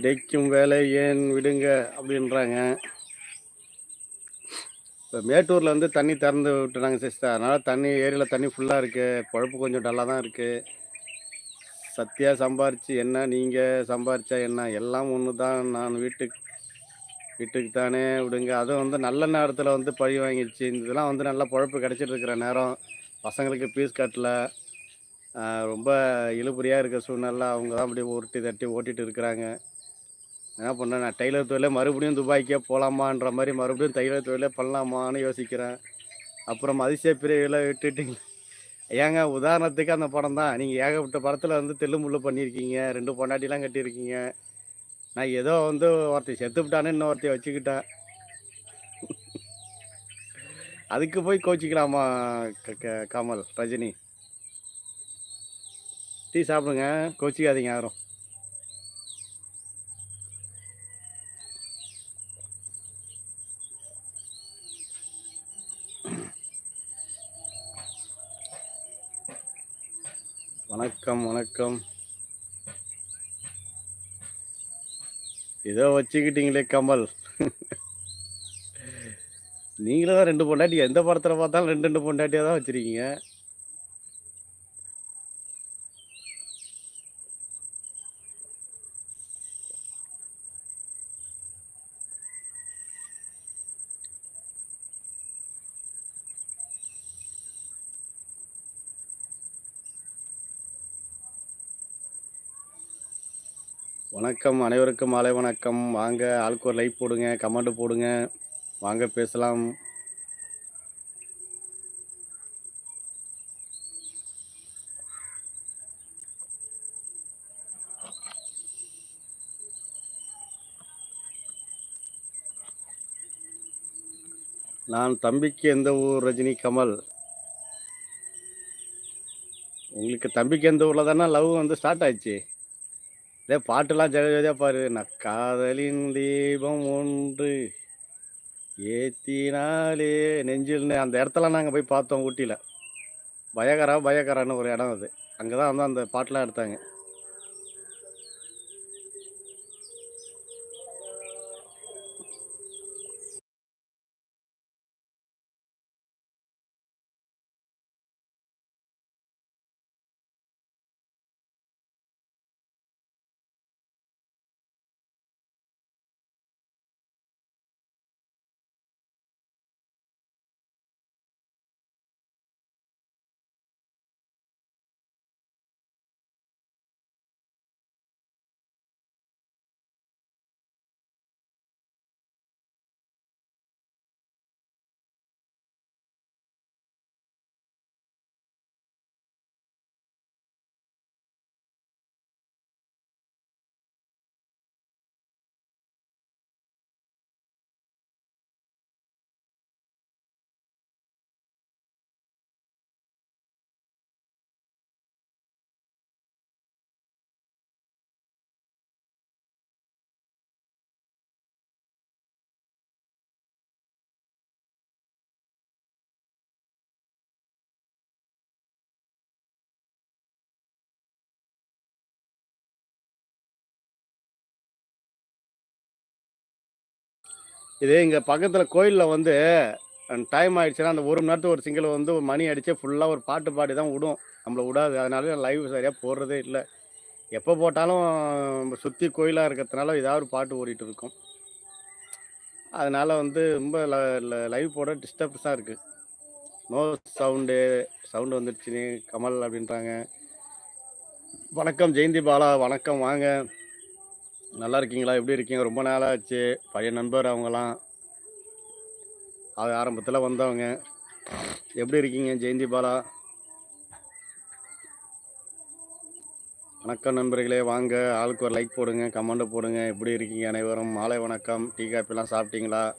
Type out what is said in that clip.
கிடைக்கும் வேலை ஏன் விடுங்க அப்படின்றாங்க. இப்போ மேட்டூரில் வந்து தண்ணி திறந்து விட்டுறாங்க சிஸ்டர். அதனால் தண்ணி ஏரியில் தண்ணி ஃபுல்லாக இருக்குது பொழப்பு கொஞ்சம் டல்லாக தான் இருக்குது சத்தியாக சம்பாரிச்சு என்ன நீங்கள் சம்பாரித்தா என்ன? எல்லாம் ஒன்று தான் நான் வீட்டுக்கு வீட்டுக்கு தானே விடுங்க. அதுவும் வந்து நல்ல நேரத்தில் வந்து பழி வாங்கிடுச்சு. இதெல்லாம் வந்து நல்லா பொழப்பு கிடச்சிட்டு இருக்கிற நேரம். பசங்களுக்கு ஃபீஸ் கட்டல. ரொம்ப இழுபறியாக இருக்க சூழ்நிலை அவங்க தான் அப்படியே உருட்டி தட்டி ஓட்டிகிட்டு இருக்கிறாங்க. என்ன பண்ணேன் நான் டெய்லர் தொழிலே மறுபடியும் துபாய்க்கே போகலாமான்ற மாதிரி மறுபடியும் டெய்லர் தொழிலே பண்ணலாமான்னு யோசிக்கிறேன். அப்புறம் அதிசய பிரிவில் விட்டுட்டீங்க. ஏங்க உதாரணத்துக்கு அந்த படம் தான். நீங்கள் ஏகப்பட்ட படத்தில் வந்து தெல்லு முள்ளு பண்ணியிருக்கீங்க ரெண்டு பொண்டாட்டிலாம் கட்டியிருக்கீங்க. நான் ஏதோ வந்து ஒருத்தன் செத்து விட்டானு இன்னொருத்தைய வச்சுக்கிட்டேன் அதுக்கு போய் கோச்சிக்கலாமா க- கமல் ரஜினி? டீ சாப்பிடுங்க கோச்சிக்காதீங்க யாரும். வணக்கம் வணக்கம். ஏதோ வச்சுக்கிட்டீங்களே கமல். நீங்களும் தான் ரெண்டு பொண்டாட்டி எந்த படத்தில் பார்த்தாலும் ரெண்டு ரெண்டு பொண்டாட்டியாக தான் வச்சுருக்கீங்க. வணக்கம். அனைவருக்கும் மாலை வணக்கம். வாங்க ஆளுக்கு ஒரு லைக் போடுங்க கமெண்ட் போடுங்க. வாங்க பேசலாம். நான் தம்பிக்கு எந்த ஊர் ரஜினி கமல்? உங்களுக்கு தம்பிக்கு எந்த ஊரில் தானே லவ் வந்து ஸ்டார்ட் ஆயிடுச்சு? இதே பாட்டுலாம் ஜெகஜோதியா பாரு. நான் காதலின் தீபம் ஒன்று ஏத்தினாலே நெஞ்சில் அந்த இடத்துல நாங்கள் போய் பார்த்தோம் ஊட்டியில். பயகரா பயகரான்னு ஒரு இடம் அது. அங்கே தான் வந்து அந்த பாட்டெலாம் எடுத்தாங்க. இதே இங்கே பக்கத்தில் கோயிலில் வந்து டைம் ஆயிடுச்சுன்னா அந்த ஒரு மணி நேரத்துக்கு ஒரு சிங்கிள் வந்து ஒரு மணி அடிச்சு ஃபுல்லாக ஒரு பாட்டு பாடி தான் விடும். நம்மளை விடாது. அதனால லைவ் சரியாக போடுறதே இல்லை. எப்போ போட்டாலும் சுற்றி கோயிலாக இருக்கிறதுனால ஏதாவது ஒரு பாட்டு ஓடிட்டு இருக்கும். அதனால வந்து ரொம்ப லைவ் போட டிஸ்டர்பன்ஸாக இருக்குது நோ சவுண்டு சவுண்டு வந்துடுச்சு கமல் அப்படின்றாங்க. வணக்கம் ஜெயந்தி பாலா. வணக்கம் வாங்க. நல்லா இருக்கீங்களா எப்படி இருக்கீங்க? ரொம்ப நாளாச்சு. பழைய நண்பர் அவங்களாம் அது ஆரம்பத்தில் வந்தவங்க. எப்படி இருக்கீங்க? ஜெயந்தி பாலா. வணக்கம் நண்பர்களே. வாங்க. ஆளுக்கு ஒரு லைக் போடுங்க கமெண்ட் போடுங்க. எப்படி இருக்கீங்க அனைவரும்? மாலை வணக்கம். டீ காப்பிலாம் சாப்பிட்டீங்களா?